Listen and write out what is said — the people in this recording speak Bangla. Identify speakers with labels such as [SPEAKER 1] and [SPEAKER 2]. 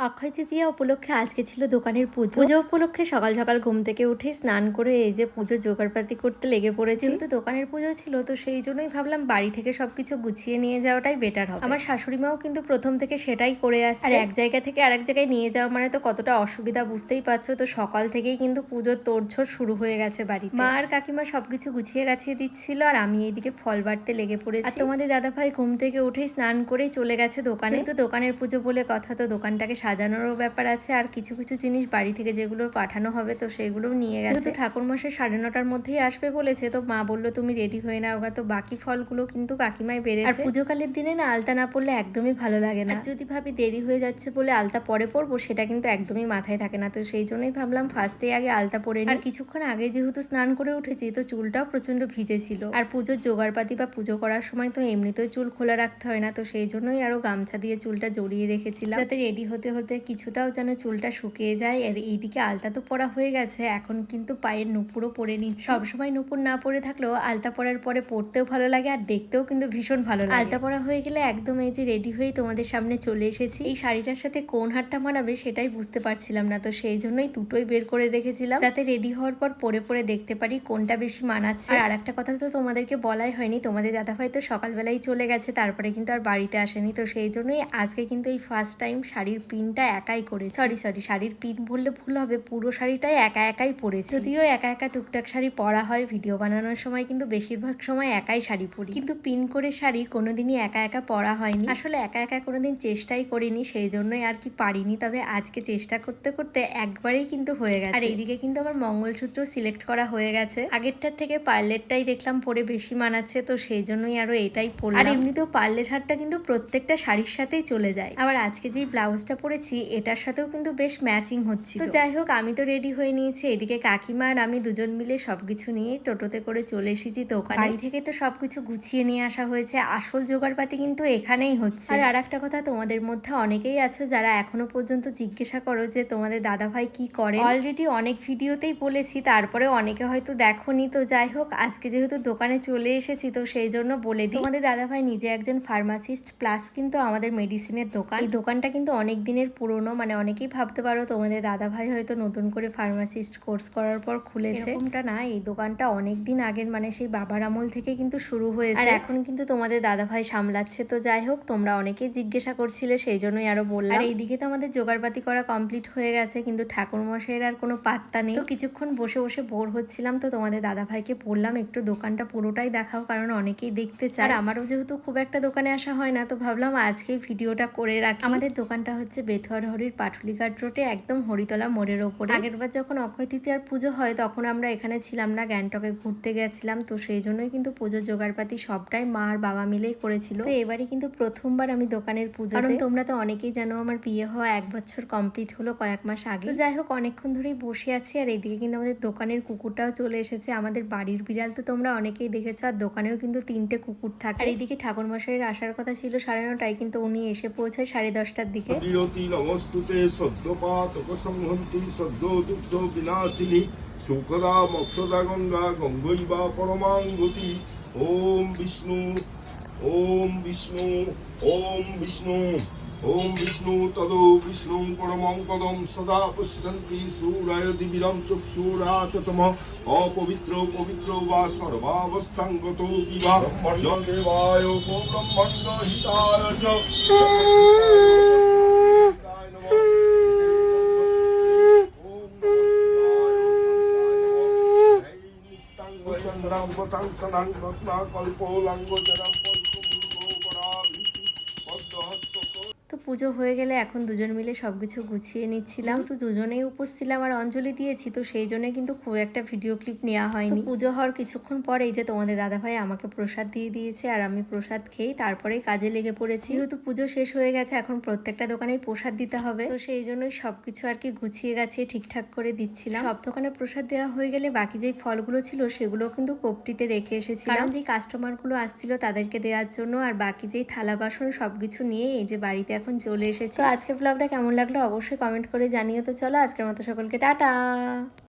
[SPEAKER 1] অক্ষয় তৃতীয়া উপলক্ষে আজকে ছিল দোকানের পুজো। পুজো উপলক্ষে সকাল সকাল ঘুম থেকে উঠে স্নান করে এই যে পুজো জোগাড়পাতি করতে লেগে পড়েছি। যেহেতু দোকানের পুজো ছিল তো সেই জন্যই ভাবলাম বাড়ি থেকে সবকিছু গুছিয়ে নিয়ে যাওয়াটাই বেটার হবে। আমার শাশুড়ি মাও কিন্তু প্রথম থেকে সেটাই করে আসছে। আর এক জায়গা থেকে আরেক জায়গায় নিয়ে যাওয়া মানে তো কতটা অসুবিধা বুঝতেই পারছ তো সকাল থেকেই কিন্তু পুজোর তোড়ঝোড় শুরু হয়ে গেছে বাড়ি মা আর কাকিমা সবকিছু গুছিয়ে গাছিয়ে দিচ্ছিল আর আমি এইদিকে ফল বাড়তে লেগে পড়েছি। আর তোমাদের দাদা ভাই ঘুম থেকে উঠেই স্নান করেই চলে গেছে দোকানে। তো দোকানের পুজো বলে কথা তো দোকানটাকে সাজানোরও ব্যাপার আছে আর কিছু কিছু জিনিস বাড়ি থেকে যেগুলো পাঠানো হবে তো সেগুলোও নিয়ে গেছে। তো ঠাকুর মশাই সাড়ে নটার মধ্যেই আসবে বলেছে তো মা বলল তুমি রেডি হয়ে নাও তো বাকি ফলগুলো কিন্তু কাকিমাই বেড়ে আর পুজোকালের দিনে না আলতা না পড়লে একদমই ভালো লাগে না। যদি ভাবি দেরি হয়ে যাচ্ছে বলে আলতা পরে পরবো সেটা কিন্তু একদমই মাথায় থাকে না। তো সেই জন্যই ভাবলাম ফার্স্টে আগে আলতা পরে আর কিছুক্ষণ আগে যেহেতু স্নান করে উঠেছি তো চুলটাও প্রচণ্ড ভিজে ছিল আর পুজোর জোগাড়পাতি বা পুজো করার সময় তো এমনিতেই চুল খোলা রাখতে হয় না তো সেই জন্যই আরও গামছা দিয়ে চুলটা জড়িয়ে রেখেছিলাম। যাতে রেডি হতে হতে কিছুটাও যেন চুলটা শুকিয়ে যায়। আর এইদিকে আলতা তো পরা হয়ে গেছে। এখন কিন্তু পায়ের নুপুরও পরে নিচ্ছি। সবসময় নুপুর না পরে থাকলেও আলতা পরার পরে পরতেও ভালো লাগে আর দেখতেও কিন্তু ভীষণ ভালো লাগে। আলতা পরা হয়ে গেলে একদম এই যে রেডি হয়ে তোমাদের সামনে চলে এসেছি। এই শাড়িটার সাথে কোন হারটা মানাবে সেটাই বুঝতে পারছিলাম না। তো সেই জন্যই দুটোই বের করে রেখেছিলাম। যাতে রেডি হওয়ার পর পরে পরে দেখতে পারি কোনটা বেশি মানাচ্ছে। আর একটা কথা তো তোমাদেরকে বলাই হয়নি। তোমাদের দাদাভাই তো সকালবেলাই চলে গেছে তারপরে কিন্তু আর বাড়িতে আসেনি। তো সেই জন্যই আজকে কিন্তু এই ফার্স্ট টাইম শাড়ির পিনটা একাই করে সরি সরি শাড়ির পিন বললে ভুল হবে পুরো শাড়িটাই একা একাই পরেছি। যদিও একা একা টুকটাক শাড়ি পরা হয় ভিডিও বানানোর সময় কিন্তু বেশিরভাগ সময় একাই শাড়ি পরি। কিন্তু পিন করে শাড়ি কোনোদিনই একা একা পরা হয়নি। আসলে একা একা কোনোদিন চেষ্টাই করিনি সেই জন্যই আর কি পারিনি। তবে আজকে চেষ্টা করতে করতে একবারেই কিন্তু হয়ে গেছে। আর এইদিকে কিন্তু আমার মঙ্গলসূত্র সিলেক্ট করা হয়ে গেছে। আগেরটার থেকে পার্লেটটাই দেখলাম পরে বেশি মানাচ্ছে তো সেই জন্যই আরও এটাই পরলাম। আর এমনিতেও পার্লেট হারটা কিন্তু প্রত্যেকটা শাড়ির সাথেই চলে যায়। আবার আজকে যেই ব্লাউজটা পরেছি এটার সাথেও কিন্তু বেশ ম্যাচিং হচ্ছিল। তো যাই হোক আমি তো রেডি হয়ে নিয়েছি এদিকে কাকিমা আর আমি দুজন মিলে সবকিছু নিয়ে টোটোতে করে চলে এসেছি দোকানে বাড়ি থেকে তো সবকিছু গুছিয়ে নিয়ে আসা হয়েছে আসল জোগাড়পাতি কিন্তু এখানেই হচ্ছে। আর আর একটা কথা তোমাদের মধ্যে অনেকেই আছে যারা এখনও পর্যন্ত জিজ্ঞাসা করো যে তোমাদের দাদা ভাই কি করে। অলরেডি অনেক ভিডিওতেই বলেছি তারপরে অনেকে হয়তো দেখোনি। তো যাই হোক আজকে যেহেতু দোকানে চলে এসেছি তো সেই জন্য বলে দিই। তোমাদের দাদা ভাই নিজে একজন ফার্মাসিস্ট প্লাস কিন্তু আমাদের মেডিসিনের দোকান। এই দোকানটা কিন্তু অনেক দিনের পুরনো মানে অনেকেই ভাবতে পারো তোমাদের দাদা ভাই হয়তো নতুন করে ফার্মাসিস্ট কোর্স করার পর খুলেছে। এরকমটা না এই দোকানটা অনেক দিন আগের মানে সেই বাবার আমল থেকে কিন্তু শুরু হয়েছে। আর এখন কিন্তু তোমাদের দাদা ভাই সামলাচ্ছে তো যাই হোক তোমরা অনেকেই জিজ্ঞাসা করছিলে সেই জন্যই আরও বললাম। আর এইদিকে তো আমাদের জোগাড়পাতি করা কমপ্লিট হয়ে গেছে কিন্তু ঠাকুর মশাইয়ের আর কোনো পাত্তা নেই। তো কিছুক্ষণ বসে বসে বোর হচ্ছিলাম তো তোমাদের দাদা ভাইকে বললাম একটু দোকানটা পুরোটাই দেখাও কারণ অনেকেই দেখতে চায়। আর আমারও যেহেতু খুব একটা দোকানে আসা হয় না তো ভাবলাম আজকেই ভিডিওটা করে রাখি। আমাদের দোকানটা হচ্ছে বেথুয়ার হরির পাটুলিঘাট রোডে একদম হরিতলা মোড়ের ওপরে। আগেরবার যখন অক্ষয় তৃতীয়ার পুজো হয়, তখন আমরা এখানে ছিলাম না, গ্যাংটকে ঘুরতে গেছিলাম। তো সেই জন্যই কিন্তু পুজোর জোগাড়পাতি সবটাই মা আর বাবা মিলেই করেছিল। তো এবারে কিন্তু প্রথমবার আমি দোকানের পুজো কারণ তোমরা তো অনেকেই জানো, আমার বিয়ে হওয়া এক বছর কমপ্লিট হলো কয়েক মাস আগে। যাই হোক, অনেকক্ষণ ধরেই বসে আছি আর এদিকে কিন্তু আমাদের দোকানের কুকুরটাও চলে এসেছে। আমাদের বাড়ির বিড়াল তো তোমরা অনেকেই দেখেছ, আর দোকানেও কিন্তু তিনটে কুকুর থাকে। আর এদিকে ঠাকুর মশাইয়ের আসার কথা ছিল সাড়ে নটায়, কিন্তু উনি এসে পৌঁছায় সাড়ে দশটার দিকে।
[SPEAKER 2] নমস্তুতে সদ্যপাতক সংহন্তি সদ্য দুঃখ বিনাশিনী সুখদা মোক্ষদা গঙ্গা গঙ্গৈবা পরমাং গতি ওম বিষ্ণু ওম বিষ্ণু ওম বিষ্ণু ওম বিষ্ণু তদো বিষ্ণু পরমং পদম সদা পশ্যন্তি সূরায় দিবিরম চক্ষুরাততম অপবিত্র পবিত্র বা সর্বাবস্থাং গত বিবা জগেবায় গো ব্রহ্মণ্ড হিতায় চ রত্না কল্পো লাঙ্গ জনম
[SPEAKER 1] পুজো হয়ে গেলে এখন দুজন মিলে সবকিছু গুছিয়ে নিচ্ছিলাম। তো দুজনেই উপোস ছিলাম আর অঞ্জলি দিয়েছি তো সেই জন্য কিন্তু খুব একটা ভিডিও ক্লিপ নেওয়া হয়নি। পুজো হওয়ার কিছুক্ষণ পরেই যে তোমাদের দাদাভাই আমাকে প্রসাদ দিয়ে দিয়েছে আর আমি প্রসাদ খেয়েই তারপরেই কাজে লেগে পড়েছি। যেহেতু পুজো শেষ হয়ে গেছে এখন প্রত্যেকটা দোকানেই প্রসাদ দিতে হবে। তো সেই জন্যই সবকিছু আর কি গুছিয়ে গেছে ঠিকঠাক করে দিচ্ছিলাম। সব দোকানে প্রসাদ দেওয়া হয়ে গেলে বাকি যেই ফলগুলো ছিল সেগুলো কিন্তু কোপটিতে রেখে এসেছিলাম। কারণ যেই কাস্টমারগুলো আসছিল তাদেরকে দেওয়ার জন্য আর বাকি যেই থালা বাসন সবকিছু নিয়ে এই যে বাড়িতে এখন চলে এসেছে। তো আজকে ব্লগটা কেমন লাগল অবশ্যই কমেন্ট করে জানিও। তো চলো আজকের মতো সকলকে টাটা।